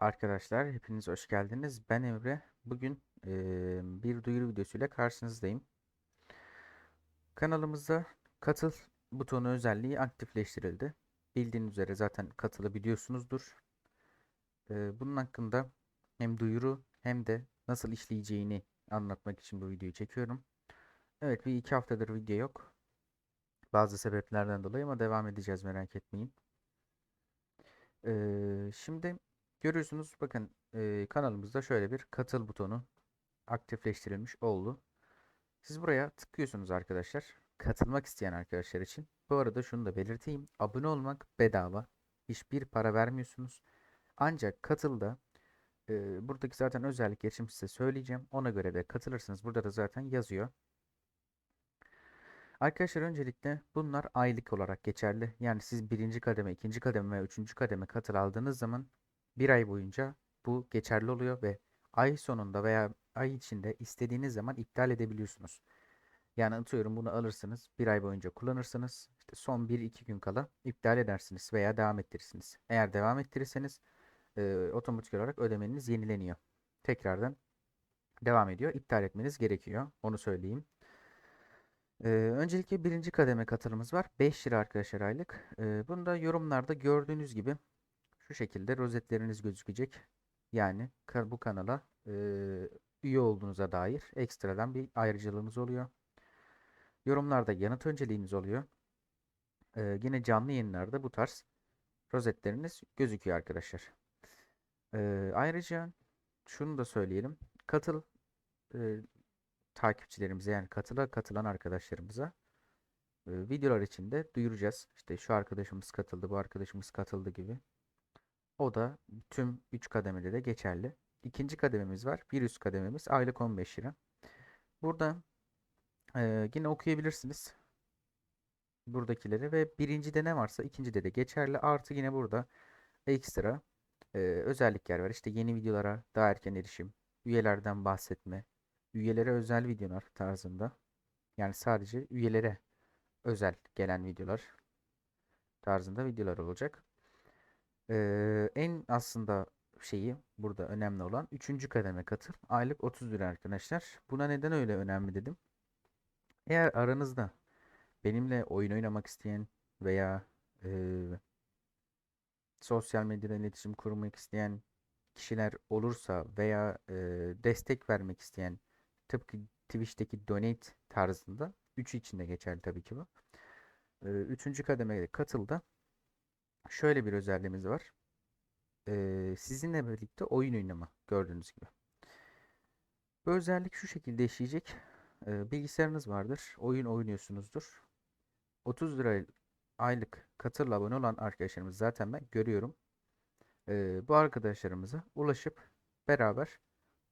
Arkadaşlar hepiniz hoş geldiniz. Ben Emre. Bugün eee, bir duyuru videosuyla karşınızdayım. Kanalımızda katıl butonu özelliği aktifleştirildi. Bildiğiniz üzere zaten katılabiliyorsunuzdur. Eee, bunun hakkında hem duyuru hem de nasıl işleyeceğini anlatmak için bu videoyu çekiyorum. Evet bir iki haftadır video yok. Bazı sebeplerden dolayı ama devam edeceğiz merak etmeyin. Eee, şimdi görüyorsunuz bakın eee, kanalımızda şöyle bir katıl butonu aktifleştirilmiş oldu. Siz buraya tıklıyorsunuz arkadaşlar. Katılmak isteyen arkadaşlar için. Bu arada şunu da belirteyim. Abone olmak bedava. Hiçbir para vermiyorsunuz. Ancak katılda eee, buradaki zaten özellikleri şimdi size söyleyeceğim. Ona göre de katılırsınız. Burada da zaten yazıyor. Arkadaşlar öncelikle bunlar aylık olarak geçerli. Yani siz birinci kademe, ikinci kademe ve üçüncü kademe katıl aldığınız zaman bir ay boyunca bu geçerli oluyor ve ay sonunda veya ay içinde istediğiniz zaman iptal edebiliyorsunuz. Yani atıyorum bunu alırsınız, bir ay boyunca kullanırsınız. İşte son 1-2 gün kala iptal edersiniz veya devam ettirirsiniz. Eğer devam ettirirseniz e, otomatik olarak ödemeniz yenileniyor. Tekrardan devam ediyor. İptal etmeniz gerekiyor. Onu söyleyeyim. Ee, öncelikle birinci kademe katılımız var. 5 lira arkadaşlar aylık. Ee, bunda yorumlarda gördüğünüz gibi şu şekilde rozetleriniz gözükecek. Yani bu kanala e, üye olduğunuza dair ekstradan bir ayrıcalığınız oluyor. Yorumlarda yanıt önceliğiniz oluyor. Ee, yine canlı yayınlarda bu tarz rozetleriniz gözüküyor arkadaşlar. Ee, ayrıca şunu da söyleyelim. Katıl e, takipçilerimize yani katıla katılan arkadaşlarımıza e, videolar içinde duyuracağız. İşte şu arkadaşımız katıldı, bu arkadaşımız katıldı gibi. O da tüm 3 kademede de geçerli. İkinci kadememiz var. Bir üst kadememiz aylık 15 lira. Burada e, yine okuyabilirsiniz buradakileri ve birincide ne varsa ikincide de geçerli. Artı yine burada ekstra e, özellikler var. İşte yeni videolara daha erken erişim, üyelerden bahsetme, üyelere özel videolar tarzında. Yani sadece üyelere özel gelen videolar tarzında videolar olacak. Ee, en aslında şeyi burada önemli olan 3. kademe katıl. Aylık 30 lira arkadaşlar. Buna neden öyle önemli dedim. Eğer aranızda benimle oyun oynamak isteyen veya e, sosyal medyada iletişim kurmak isteyen kişiler olursa veya e, destek vermek isteyen tıpkı Twitch'teki donate tarzında üçü içinde geçerli tabii ki bu. E, üçüncü kademeye katılda şöyle bir özelliğimiz var. E, sizinle birlikte oyun oynama gördüğünüz gibi. Bu özellik şu şekilde işleyecek. E, bilgisayarınız vardır. Oyun oynuyorsunuzdur. 30 lira aylık katırla abone olan arkadaşlarımız zaten ben görüyorum. E, bu arkadaşlarımıza ulaşıp beraber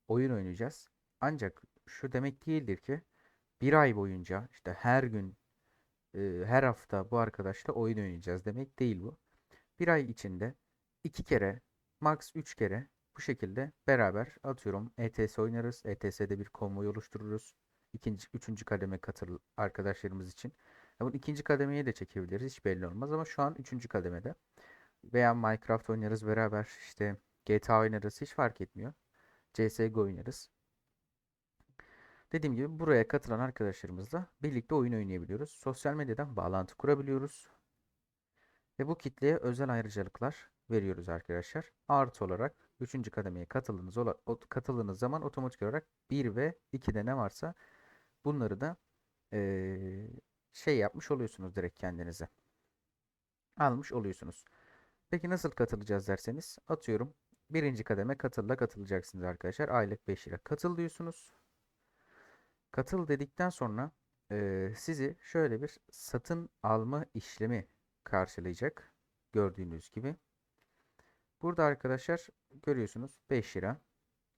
oyun oynayacağız. Ancak şu demek değildir ki bir ay boyunca işte her gün e, her hafta bu arkadaşla oyun oynayacağız demek değil bu. Bir ay içinde iki kere max 3 kere bu şekilde beraber atıyorum ETS oynarız. ETS'de bir konvoy oluştururuz. İkinci, üçüncü kademe katıl arkadaşlarımız için. Ya bunu ikinci kademeye de çekebiliriz. Hiç belli olmaz ama şu an üçüncü kademede. Veya Minecraft oynarız beraber. işte GTA oynarız. Hiç fark etmiyor. CSGO oynarız. Dediğim gibi buraya katılan arkadaşlarımızla birlikte oyun oynayabiliyoruz. Sosyal medyadan bağlantı kurabiliyoruz. Ve bu kitleye özel ayrıcalıklar veriyoruz arkadaşlar. Artı olarak 3. kademeye katıldığınız, katıldığınız zaman otomatik olarak 1 ve 2'de ne varsa bunları da ee, şey yapmış oluyorsunuz direkt kendinize. Almış oluyorsunuz. Peki nasıl katılacağız derseniz atıyorum birinci kademe katılla katılacaksınız arkadaşlar. Aylık 5 lira katıl diyorsunuz. Katıl dedikten sonra e, sizi şöyle bir satın alma işlemi karşılayacak. Gördüğünüz gibi. Burada arkadaşlar görüyorsunuz 5 lira.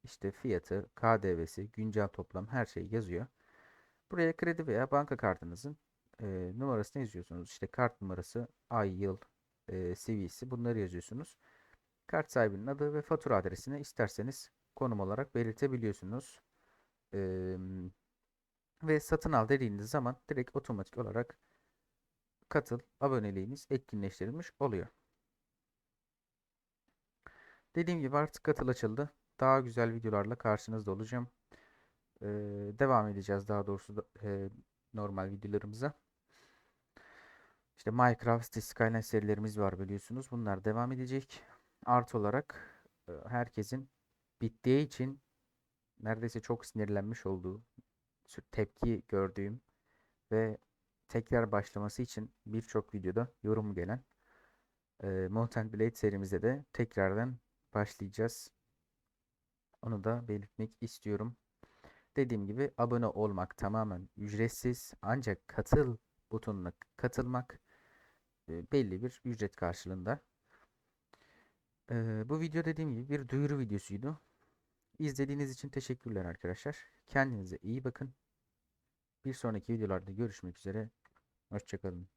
İşte fiyatı, KDV'si, güncel toplam her şey yazıyor. Buraya kredi veya banka kartınızın e, numarasını yazıyorsunuz. İşte kart numarası, ay, yıl, e, CV'si bunları yazıyorsunuz. Kart sahibinin adı ve fatura adresini isterseniz konum olarak belirtebiliyorsunuz. Eee ve satın al dediğiniz zaman direkt otomatik olarak katıl aboneliğiniz etkinleştirilmiş oluyor. Dediğim gibi artık katıl açıldı. Daha güzel videolarla karşınızda olacağım. Ee, devam edeceğiz daha doğrusu da, e, normal videolarımıza. İşte Minecraft, Cities Skylines serilerimiz var biliyorsunuz. Bunlar devam edecek. Artı olarak e, herkesin bittiği için neredeyse çok sinirlenmiş olduğu, tepki gördüğüm ve tekrar başlaması için birçok videoda yorum gelen e, Mount and Blade serimize de tekrardan başlayacağız. Onu da belirtmek istiyorum. Dediğim gibi abone olmak tamamen ücretsiz ancak katıl butonuna katılmak e, belli bir ücret karşılığında. E, bu video dediğim gibi bir duyuru videosuydu. İzlediğiniz için teşekkürler arkadaşlar. Kendinize iyi bakın. Bir sonraki videolarda görüşmek üzere. Hoşçakalın.